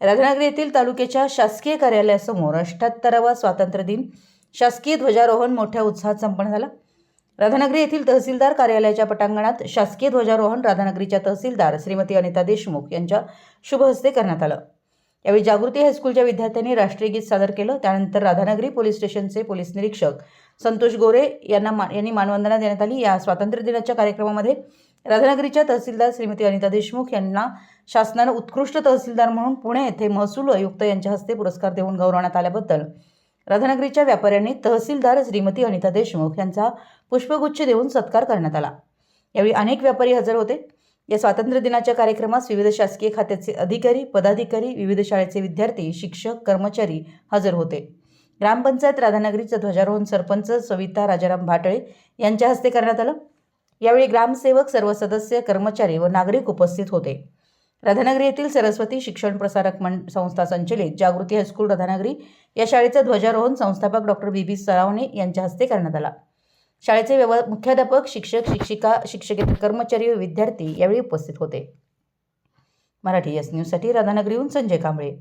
राधानगरी येथील तालुक्याच्या शासकीय कार्यालयासमोर अठ्ठ्याहत्तरावा स्वातंत्र्य दिन शासकीय ध्वजारोहण मोठ्या उत्साहात संपन्न झाला. राधानगरी येथील तहसीलदार कार्यालयाच्या पटांगणात शासकीय ध्वजारोहण राधानगरीच्या तहसीलदार श्रीमती अनिता देशमुख यांच्या शुभहस्ते करण्यात आलं. यावेळी जागृती हायस्कूलच्या विद्यार्थ्यांनी राष्ट्रीय गीत सादर केलं. त्यानंतर राधानगरी पोलीस स्टेशनचे पोलीस निरीक्षक संतोष गोरे यांना मा यांनी मानवंदना देण्यात आली. या स्वातंत्र्य दिनाच्या कार्यक्रमामध्ये राधानगरीच्या तहसीलदार श्रीमती अनिता देशमुख यांना शासनानं उत्कृष्ट तहसीलदार म्हणून पुणे येथे महसूल आयुक्त यांच्या हस्ते पुरस्कार देऊन गौरवण्यात आल्याबद्दल राधानगरीच्या व्यापाऱ्यांनी तहसीलदार श्रीमती अनिता देशमुख यांचा पुष्पगुच्छ देऊन सत्कार करण्यात आला. यावेळी अनेक व्यापारी हजर होते. या स्वातंत्र्य दिनाच्या कार्यक्रमास विविध शासकीय खात्याचे अधिकारी पदाधिकारी विविध शाळेचे विद्यार्थी शिक्षक कर्मचारी हजर होते. ग्रामपंचायत राधानगरीचं ध्वजारोहण सरपंच सविता राजाराम भाटळे यांच्या हस्ते करण्यात आलं. यावेळी ग्रामसेवक सर्व सदस्य कर्मचारी व नागरिक उपस्थित होते. राधानगरी येथील सरस्वती शिक्षण प्रसारक मं संस्था संचलित जागृती हायस्कूल राधानगरी या शाळेचं ध्वजारोहण संस्थापक डॉक्टर बी. बी. सरावणे यांच्या हस्ते करण्यात आला. शाळेचे व्यव मुख्याध्यापक शिक्षक शिक्षिका शिक्षकेतर कर्मचारी व विद्यार्थी यावेळी उपस्थित होते. मराठी एस न्यूजसाठी राधानगरीहून संजय कांबळे.